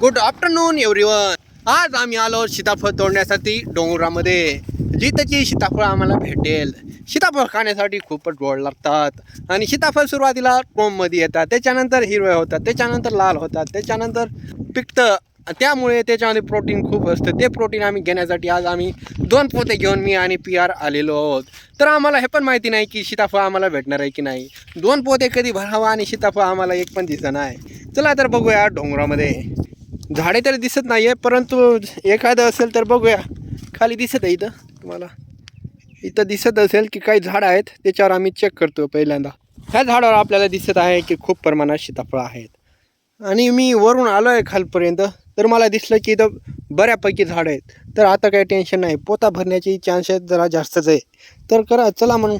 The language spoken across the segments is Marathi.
गुड आफ्टरनून एव्हरीवन आज आम्ही आलो सीताफळ तोडण्यासाठी डोंगरामध्ये. जिथंची सीताफळ आम्हाला भेटेल. सीताफळ खाण्यासाठी खूपच गोड लागतात. आणि सीताफळ सुरुवातीला कोंबमध्ये येतात त्याच्यानंतर हिरवे होतात त्याच्यानंतर लाल होतात त्याच्यानंतर पिकतं. त्यामुळे त्याच्यामध्ये प्रोटीन खूप असतं. ते प्रोटीन आम्ही घेण्यासाठी आज आम्ही दोन पोते घेऊन मी आणि पी आर आलेलो आहोत. तर आम्हाला हे पण माहिती नाही की सीताफळ आम्हाला भेटणार आहे की नाही. दोन पोते कधी भरावा आणि सीताफळ आम्हाला एक पण दिसत नाही. चला तर बघूया डोंगरामध्ये. झाडे तर दिसत नाही आहे परंतु एखादं असेल तर बघूया. खाली दिसत आहे इथं तुम्हाला. इथं दिसत असेल की काही झाडं आहेत त्याच्यावर आम्ही चेक करतो पहिल्यांदा. ह्या झाडावर आपल्याला दिसत आहे की खूप प्रमाणात सीताफळं आहेत. आणि मी वरून आलो आहे खालपर्यंत तर मला दिसलं की इथं बऱ्यापैकी झाडं आहेत. तर आता काही टेन्शन नाही पोता भरण्याची चान्सेस जरा जास्तच आहे. तर करा चला मग.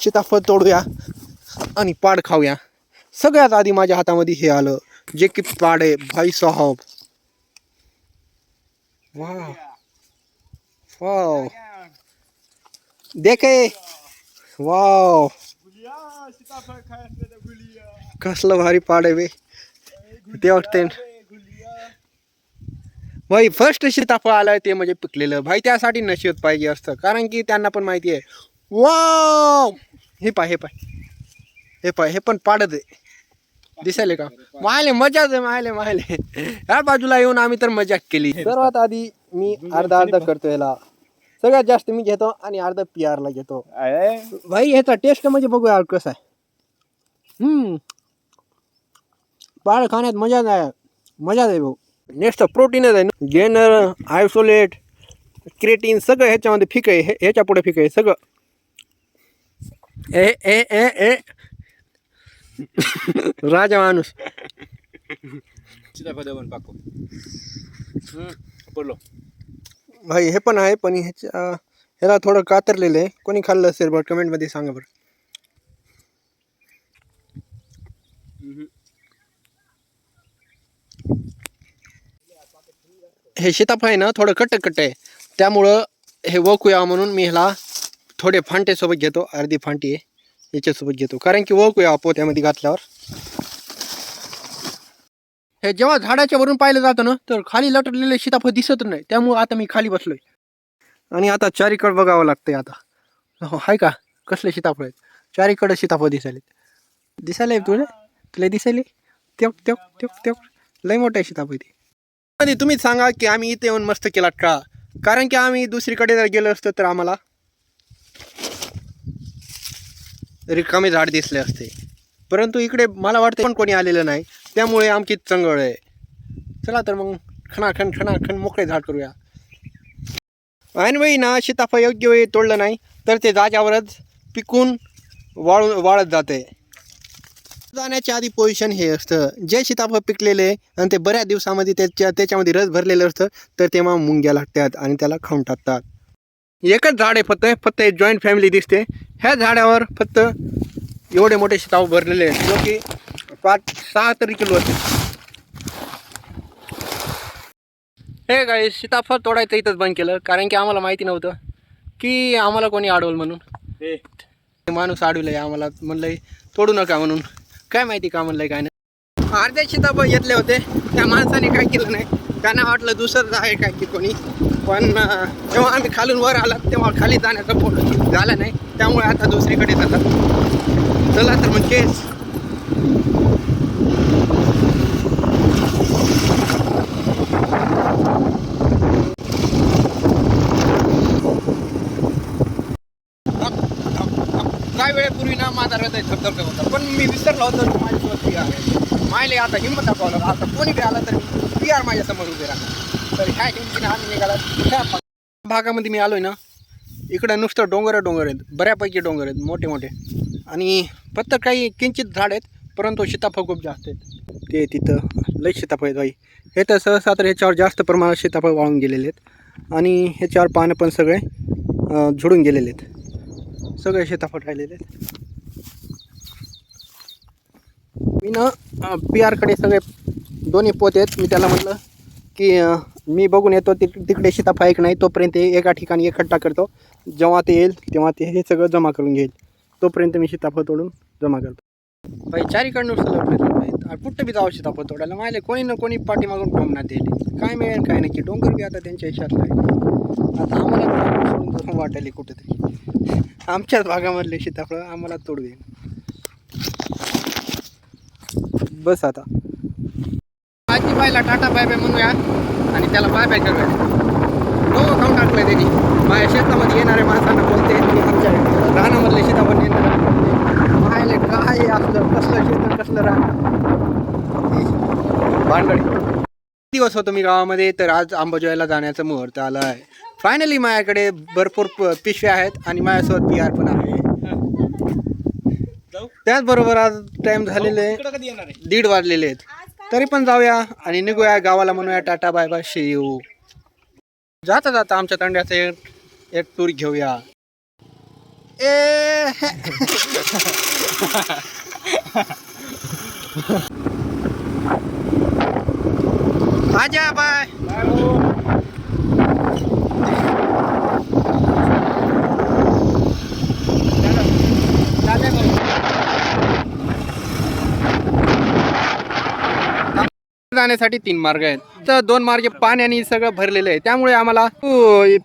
सीताफळ तोडूया आणि पाड खाऊया. सगळ्यात आधी माझ्या हातामध्ये हे आलं. जे की पाडे भाई साहब. वाव वाव देखे. वाव कसलं भारी पाडे बे. ते वाटते भाई फर्स्ट सीताफळ आलं ते म्हणजे पिकलेलं. भाई त्यासाठी नशीबत पाहिजे असतं. कारण की त्यांना पण माहिती आहे. वाव. हे पाय हे पाय हे पाय हे पण पाडत आहे. दिसायले का? मायले मजाच आहे मायले मायले. ह्या बाजूला येऊन आम्ही तर मजा केली. सर्वात आधी मी अर्धा अर्धा करतो याला. सगळ्यात जास्त मी घेतो आणि अर्धा पी ला घेतो. भाई ह्याचा टेस्ट म्हणजे बघूया कसा आहे. हम्म. पाळ खाण्यात मजा आहे मजा आहे भाऊ. नेक्स्ट प्रोटीनच आहे ना. गेनर आयसोलेट क्रेटीन सगळं ह्याच्यामध्ये फिक आहे. हे- ह्याच्या पुढे फिक आहे सगळं. ए ए ए ए. राजा माणूस. सीताफळ पाको. पडलो भाई हे पण आहे पण ह्याच्या ह्याला थोडं कातरलेलं आहे. कोणी खाल्लं असेल बरं कमेंटमध्ये सांगा बरं. हे सीताफळ आहे ना थोडं कट्ट कट्ट आहे. त्यामुळं हे वळकूया म्हणून मी ह्याला थोडे फांटे सोबत घेतो. अर्धी फांटी आहे. याच्यासोबत घेतो. कारण की वळकूया पोत्यामध्ये घातल्यावर. हे जेव्हा झाडाच्या वरून पाहिलं जातं ना तर खाली लटकलेले सीताफळ दिसत नाही. त्यामुळं आता मी खाली बसलोय. आणि आता चारीकडे बघावं लागतंय आता. हो हाय का? कसले सीताफळ आहेत? चारीकडे सीताफळ दिसायले दिसायला तुला? तुला दिसायले? तेव तेव तेव तेव. लय मोठा आहे सीताफळ ते आणि तुम्हीच सांगा की आम्ही इथे येऊन मस्त केलात का? कारण की आम्ही दुसरीकडे जर गेलो असतो तर आम्हाला रिकामे झाड दिसले असते. परंतु इकडे मला वाटते पण कोणी आलेलं नाही. त्यामुळे आमची चंगळ आहे. चला तर मग खणाखण खणाखण मोकळे झाड करूया. ऐनवेळी ना सीताफळ योग्य वेळी तोडलं नाही तर ते जाग्यावरच पिकून वाळून वाळत जाते. जाण्याच्या आधी पोझिशन हे असतं. जे सीताफळ पिकलेले आणि ते बऱ्याच दिवसामध्ये त्याच्या त्याच्यामध्ये रस भरलेलं असतं तर तेव्हा मुंग्या लागतात आणि त्याला खाऊन टाकतात. एकच झाड आहे फक्त फक्त एक जॉईंट फॅमिली दिसते. ह्या झाडावर फक्त एवढे मोठे सीताफळ भरलेले आहेत जो की पाच सहा तरी किलो असते हे काय सीताफळ तोडायचं इथंच बंद केलं कारण की आम्हाला माहिती नव्हतं की आम्हाला कोणी अडवल म्हणून. हे. माणूस अडवलंय आम्हाला म्हणलंय तोडू नका म्हणून. काय माहिती का म्हणलंय काय नाही. अर्ध्या सीताफळ घेतले होते त्या माणसाने काय केलं नाही. त्यांना वाटलं दुसरंच आहे काय की कोणी पण जेव्हा आम्ही खालून वर आला तेव्हा खाली जाण्याचा फोन झाला नाही त्यामुळे आता दुसरीकडे जातात चला तर मग केस काही वेळेपूर्वी ना माझा हृदय धबधबे होता पण मी विसरलो होतो माझी स्वस्ती आहे मायले आता हिंमत दाखवलं आता कोणी बी आला तर पी आर माझ्यासमोर उभे राहणार. तर ह्या हिमतीने आम्ही निघाला. ह्या भागामध्ये मी आलोय ना इकडं नुसतं डोंगर डोंगर आहेत. बऱ्यापैकी डोंगर आहेत मोठे मोठे. आणि फक्त काही किंचित झाड आहेत परंतु सीताफळ खूप जास्त आहेत. ते तिथं लई सीताफळ आहेत बाई हे तर सहसा तर ह्याच्यावर जास्त प्रमाणात सीताफळ वाळून गेलेले आहेत. आणि ह्याच्यावर पानं पण सगळे झुडून गेलेले आहेत. सगळे सीताफळ राहिलेले आहेत. मी ना पी आरकडे सगळे दोन्ही पोते आहेत. मी त्याला म्हटलं की मी बघून येतो तिक तिकडे सीताफळ एक नाही तोपर्यंत एका ठिकाणी एकट्ठा करतो. जेव्हा ते येईल तेव्हा ते हे सगळं जमा करून घेईल. तोपर्यंत मी सीताफळ तोडून जमा करतो. बाई चारीकडनं सलग कुठं बी जाऊ सीताफळ तोडायला. माहिले कोणी ना कोणी पाठीमागून टोमण्यात दिली काय मिळेल काय नाही की डोंगर बी आता त्यांच्या हिशातला आहे. आता आम्हाला सोडून वाटायला कुठेतरी. आमच्याच भागामधले सीताफळं आम्हाला तोडू बस आता. आजी बायला टाटा बाय बाय म्हणूया आणि त्याला बाय बाय करूया. हो खाऊन टाकलंय त्यांनी. माझ्या शेतामध्ये येणाऱ्या माणसांना बोलते आणि आमच्या रानामधले सीताफळ येणार पाहायला काय आपलं? कसलं शेत कसलं रान? भानगड. दिवस होतो मी गावामध्ये? तर आज अंबाजोगाईला जाण्याचा मुहूर्त आला आहे. फायनली माझ्याकडे भरपूर प- पिशव्या आहेत आणि माझ्यासोबत बिहार पण आहे. त्याचबरोबर आज टाइम झालेले आहे कधी येणार आहे दीड वाजलेले आहेत तरी पण जाऊया आणि निघूया गावाला म्हणूया टाटा बाय बाय शेऊ जाता जाता आमच्या तंड्याचं एक एक टूर घेऊया ए आजा बाय जाण्यासाठी तीन मार्ग आहेत. तर दोन मार्ग पाण्याने सगळं भरलेलं आहे त्यामुळे आम्हाला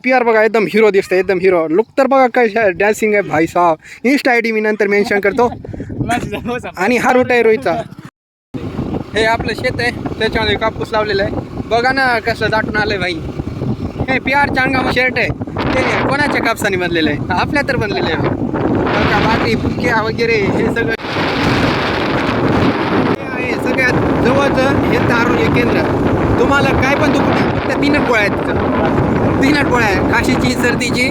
पी आर बघा एकदम हिरो दिसतो एकदम हिरो लुक तर बघा काय डॅन्सिंग आहे भाई साहेब. इन्स्टा आय डी मी नंतर मेन्शन करतो. आणि हा रूट आहे रोहितचा. हे आपलं शेत आहे. त्याच्यामध्ये कापूस लावलेला आहे. बघा ना कसं दाटून आलंय भाई. हे पी आर चांगला शर्ट आहे. ते कोणाच्या कापसाने बनलेलं आहे? आपल्या तर बनलेलं आहे. बाकी फुटक्या वगैरे हे सगळं. जवळचं हे आरोग्य केंद्र. तुम्हाला काय पण दुखत त्या तीनच गोळ्या आहेत तिथं. तीनच गोळ्या आहेत काशीची सर्दीची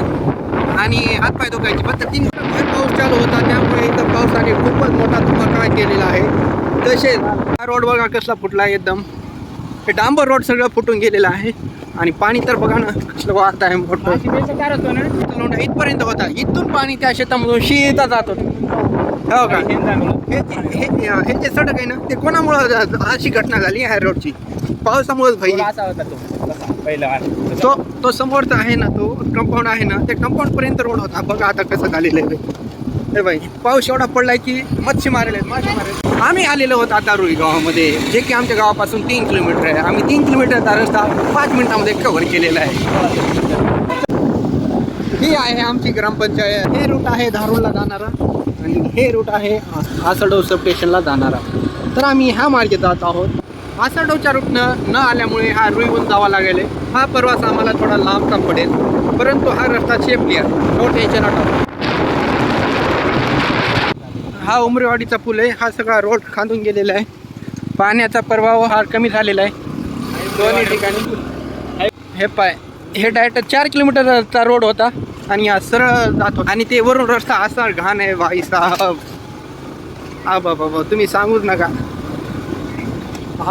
आणि हातपाय दुखायची. फक्त तीन पाऊस चालू होता त्यामुळे इथं पावसाने खूपच मोठा धुमाकाळ केलेला आहे. तसेच हा रोड बघा कसला फुटला आहे एकदम. हे डांबर रोड सगळं फुटून गेलेला आहे. आणि पाणी तर बघा ना कसलं वाहत आहे मोठं. लोंढा इथपर्यंत होता. इथून पाणी त्या शेतामधून शेता जात होतं. हो का? हे जे सडक आहे ना ते कोणामुळं अशी घटना झाली ह्या रोडची पावसामुळेच भाई तो. तो समोरचा आहे ना तो कंपाऊंड आहे ना त्या कंपाऊंड पर्यंत रोड होता. बघा आता कसं झालेलं आहे. हे बाई पाऊस एवढा पडलाय की मच्छी मारेल आहेत मासे मारेल आम्ही आलेलो होतो आता रुई गावामध्ये जे की आमच्या गावापासून तीन किलोमीटर आहे. आम्ही तीन किलोमीटरचा रस्ता पाच मिनिटामध्ये कव्हर केलेला आहे. ही आहे आमची ग्रामपंचायत. हे रूट आहे धारूरला जाणारा आणि हे रूट आहे आसडो सब स्टेशनला जाणारा. तर आम्ही ह्या मार्गे जात आहोत. आसडोच्या रूटनं न आल्यामुळे हा रुईहून जावा लागेल. हा प्रवास आम्हाला थोडा लांबचा पडेल. परंतु हा रस्ता सेफली आहे. नो टेन्शन अट हा उमरेवाडीचा पूल आहे. हा सगळा रोड खांदून गेलेला आहे. पाण्याचा प्रभाव हा कमी झालेला आहे. दोन्ही ठिकाणी. हे पाय हे डायरेक्ट चार किलोमीटरचा रोड होता आणि हा सरळ जात होता. आणि ते वरून रस्ता असा घाण आहे भाई साहब. हा बाबा तुम्ही सांगूच नका.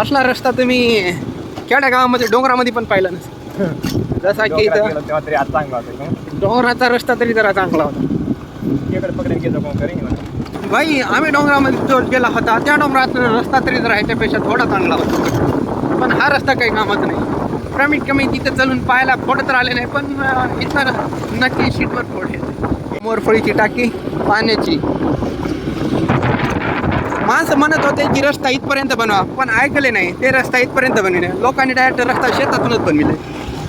असला रस्ता तुम्ही खेड्या गावामध्ये डोंगरामध्ये पण पाहिला नसेल. जसा की डोंगराचा रस्ता तरी जरा चांगला होता. भाई आम्ही डोंगरामध्ये जो गेला होता. त्या डोंगरात रस्ता तरी राहायच्यापेक्षा थोडा चांगला होता. पण हा रस्ता काही कामाचा नाही. कमीत कमी तिथं चलून पाहायला फोड तर आले नाही पण इतर इथं नक्की शीटवर फोड येते मोरफळीची टाकी पाण्याची. माणसं म्हणत होते की रस्ता इथपर्यंत बनवा पण ऐकले नाही. ते रस्ता इथपर्यंत बनविले लोकांनी डायरेक्ट रस्ता शेतातूनच बनविले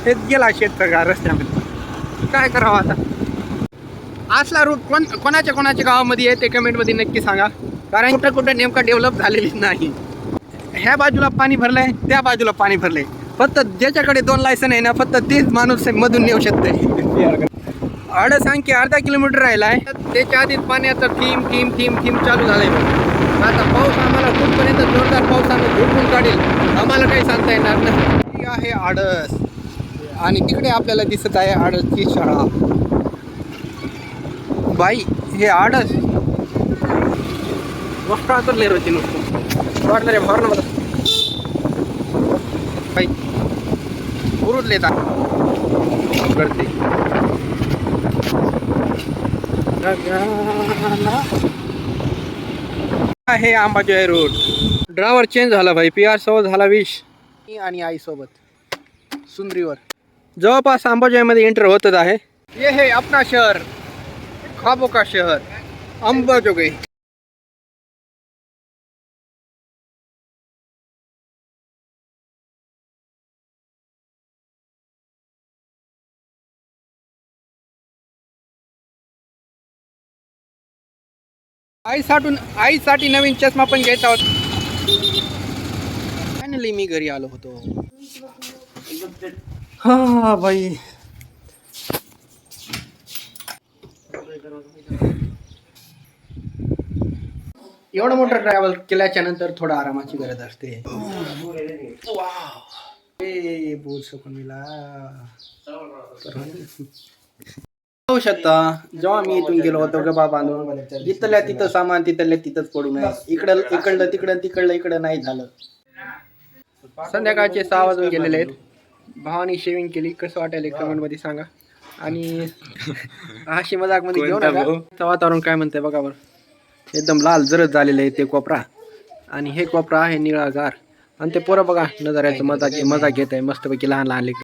हे गेला शेत सगळा रस्त्यामध्ये. काय करावं आता? असला रूट कोण कोणाच्या कोणाच्या गावामध्ये आहे ते कमेंटमध्ये नक्की सांगा. कारण कुठं कुठं नेमका डेव्हलप झालेली नाही. ह्या बाजूला पाणी भरलं आहे त्या बाजूला पाणी भरलंय. फक्त ज्याच्याकडे दोन लायसन आहे ना फक्त तेच माणूस मधून नेऊ शकते अड सांग की अर्धा किलोमीटर राहिला आहे त्याच्या आधीच पाण्याचा थीम थीम थीम थीम चालू झालाय आता पाऊस आम्हाला कुठपर्यंत जोरदार आम्ही झोपून काढेल आम्हाला काही सांगता येणार नाही. आहे आडस. आणि तिकडे आपल्याला दिसत आहे आडसची शाळा. बाई हे तर होती नुसतं. वाटलं रे भर ना मला बाई उरुटले करते आहे आंबाजोगाई रोड. ड्रायव्हर चेंज झाला भाई पी आर सोबत झाला विश मी आणि आई सोबत. सुंदरीवर. जवळपास अंबाजोगाईमध्ये एंटर होतच आहे. हे है अपना शहर. खाबों का शहर। अम्बा जो गई आई आईसाठी नवीन चष्मा पण घ्यायचा होता फायनली मी घरी आलो होतो. हा भाई एवढं मोठं ट्रॅव्हल केल्याच्यानंतर थोडा आरामाची गरज असते. वाव. बोल शकता. जेव्हा मी इथून गेलो होतो गबा बांधून तिथल्या तिथं सामान तिथल्या तिथंच पडू नये. इकडं इकडलं तिकडं तिकडलं इकडं नाही झालं. संध्याकाळचे सहा वाजून गेलेले आहेत. भावानी शेविंग केली. कसं वाटायला कमेंटमध्ये सांगा. आणि हाशी मजाकमध्ये घेऊ नका. इथं वातावरण काय म्हणतंय बघा बरं. एकदम लाल जरद झालेलं आहे ते कोपरा. आणि हे कोपरा आहे निळागार आणि ते पोरं बघा नजाऱ्याचं मजा मजा घेत आहे मस्तपैकी लहान लहान लेकरं.